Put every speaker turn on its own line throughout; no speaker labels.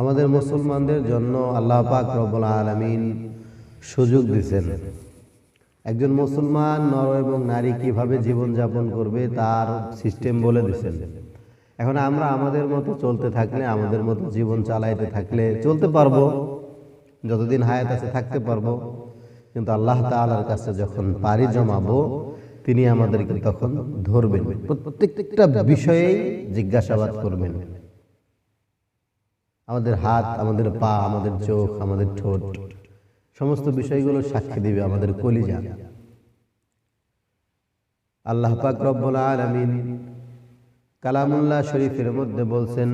আমাদের মুসলমানদের জন্য আল্লাহ পাক রব্বুল আলামিন সুযোগ দিয়েছেন একজন মুসলমান নর এবং নারী কীভাবে জীবনযাপন করবে তার সিস্টেম বলে দিয়েছেন এখন আমরা আমাদের মতো চলতে থাকলে, আমাদের মতো জীবন চালাইতে থাকলে চলতে পারব, যতদিন হায়াত আছে থাকতে পারব। কিন্তু আল্লাহ তাআলার কাছে যখন পাড়ি জমাবো, তিনি আমাদেরকে তখন ধরবেন, প্রত্যেকটা বিষয়েই জিজ্ঞাসাবাদ করবেন। আমাদের হাত, আমাদের পা, আমাদের চোখ, আমাদের ঠোঁট, সমস্ত বিষয়গুলো সাক্ষী দিবে আমাদের কলিজা। আল্লাহ পাক রব্বুল আলামিন কালামুল্লাহ শরীফের মধ্যে বলছেন,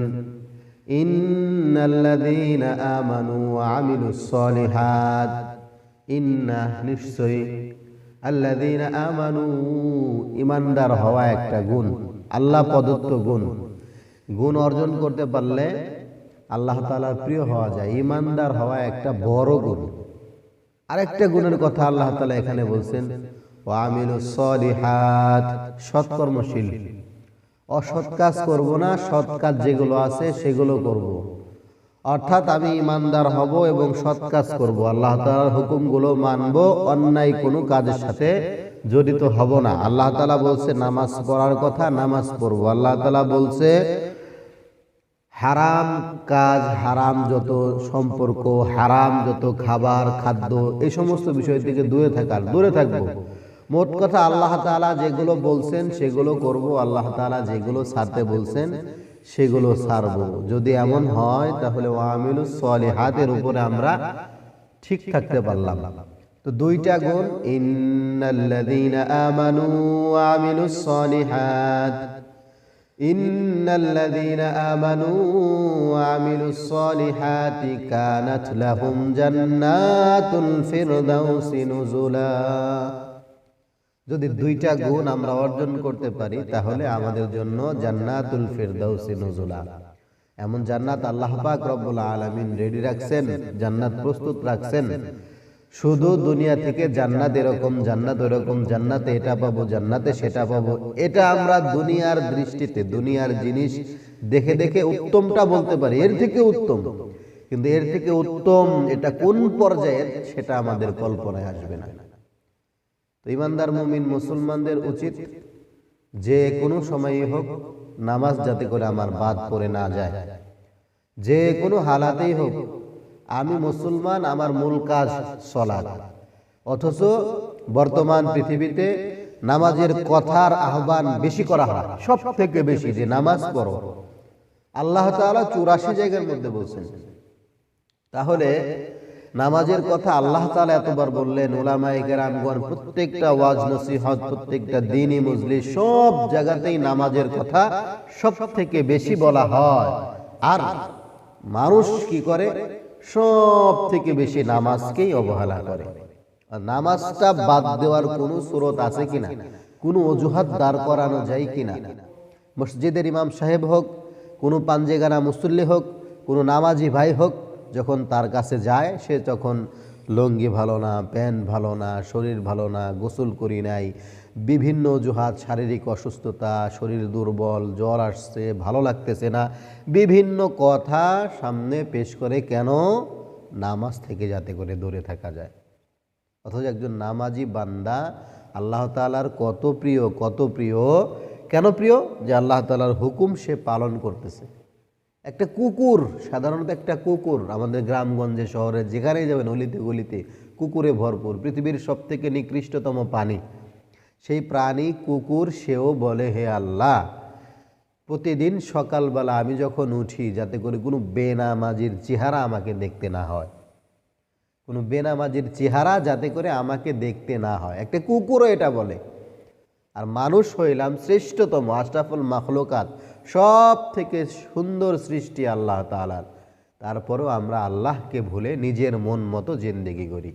ইন্নাল্লাযীনা আমানু ওয়া আমিলুস সলিহাত। ইন্না নিশ্চয়ই আল্লাযীনা আমানু ইমানদার হওয়া একটা গুণ, আল্লাহ প্রদত্ত গুণ। গুণ অর্জন করতে পারলে আল্লাহ তাআলার প্রিয় হওয়া যায়। ইমানদার হওয়া একটা বড় গুণ। আরেকটা গুণের কথা আল্লাহ তালা এখানে বলছেন ও আমিলু সৎকর্মশীল। অসৎ কাজ করব না, সৎ কাজ যেগুলো আছে সেগুলো করব। অর্থাৎ আমি ইমানদার হব এবং সৎ কাজ করব। আল্লাহ তাআলার হুকুমগুলো মানব, অন্যায় কোনো কাজের সাথে জড়িত হব না। আল্লাহ তাআলা বলছে, নামাজ পড়ার কথা নামাজ পড়ব। আল্লাহ তালা বলছে হারাম কাজ, হারাম যত সম্পর্ক, হারাম যত খাবার, খাদ্য, এই সমস্ত বিষয় থেকে দূরে থাকার, দূরে থাকব। মোট কথা আল্লাহ তাআলা যেগুলো বলছেন, সেগুলো করব, আল্লাহ তাআলা যেগুলো ছাড়তে বলছেন, সেগুলো ছাড়বো যদি এমন হয়, তাহলে ওয়ামিলুস সলিহাতের উপরে আমরা ঠিক থাকতে পারলাম। তো দুইটা গুণ, ইন্নাল্লাযীনা আমানু ওয়া إن الذين آمنوا وعملوا الصالحات كانت لهم جنات الفردوس نزلا যদি দুইটা গুণ আমরা অর্জন করতে পারি তাহলে আমাদের জন্য জান্নাতুল ফিরদাউসি নজুলা এমন জান্নাত আল্লাহ পাক রব্বুল আলামিন রেডি রাখছেন জান্নাত প্রস্তুত রাখছেন শুধু দুনিয়া থেকে জান্নাত এরকম জান্নাত এরকম জান্নাতে এটা পাবো, জান্নাতে সেটা পাবো। এটা আমরা দুনিয়ার দৃষ্টিতে, দুনিয়ার জিনিস দেখে দেখে উত্তমটা বলতে পারি। এর থেকে উত্তম। কিন্তু এর থেকে উত্তম এটা কোন পর্যায়ের সেটা আমাদের কল্পনায় আসবে না। তো ইমানদার মুমিন মুসলমানদের উচিত যে কোনো সময়ই হোক নামাজ যাতে করে আমার বাদ পড়ে না যায়। যে কোনো হালাতেই হোক আমি মুসলমান, আমার মূল কাজ সলাৎ। অথচ বর্তমান পৃথিবীতে নামাজের কথার আহ্বান বেশি করা হয় সব থেকে বেশি যে নামাজ পড়ো। আল্লাহ তাআলা চুরাশি জায়গার মধ্যে বলছেন, তাহলে নামাজের কথা আল্লাহ তাআলা এতবার বললেন ওলামায়ে কেরামগণ প্রত্যেকটা ওয়াজ, নসিহত, প্রত্যেকটা দিনই মজলি সব জায়গাতেই নামাজের কথা সব থেকে বেশি বলা হয়। আর মানুষ কি করে? সব থেকে বেশি নামাজকেই অবহেলা করে। আর নামাজটা বাদ দেওয়ার কোনো স্রোত আছে কিনা? কোনো অজুহাত দাঁড় করানো যায় কিনা? মসজিদের ইমাম সাহেব হোক, কোনো পাঞ্জেগানা মুসল্লি হোক, কোনো নামাজি ভাই হোক, যখন তার কাছে যায়, সে তখন লঙ্গি ভালো না, প্যান্ট ভালো না, শরীর ভালো না, গোসল করি নাই। বিভিন্ন অজুহাত, শারীরিক অসুস্থতা, শরীর দুর্বল, জ্বর আসছে, ভালো লাগতেছে না। বিভিন্ন কথা সামনে পেশ করে কেন নামাজ থেকে যাতে করে দূরে থাকা যায়। অথচ একজন নামাজি বান্দা আল্লাহ তালার কত প্রিয় কত প্রিয়, কেন প্রিয়? যে আল্লাহ তালার হুকুম সে পালন করতেছে। একটা কুকুর, সাধারণত একটা কুকুর, আমাদের গ্রামগঞ্জে শহরে যেখানেই যাবেন, অলিতে গলিতে, কুকুরে ভরপুর, পৃথিবীর সব থেকে নিকৃষ্টতম প্রাণী। সেই প্রাণী, কুকুর, সেও বলে, হে আল্লাহ, প্রতিদিন সকালবেলা আমি যখন উঠি, যাতে করে কোনো বেনামাজির চেহারা আমাকে দেখতে না হয়। কোনো বেনামাজির চেহারা যাতে করে আমাকে দেখতে না হয়। একটা কুকুরও এটা বলে। আর মানুষ হইলাম শ্রেষ্ঠতম, আশরাফুল মাখলুকাত। সব থেকে সুন্দর সৃষ্টি আল্লাহ তালার তারপরও আমরা আল্লাহকে ভুলে নিজের মন মতো জেন্দেগি করি।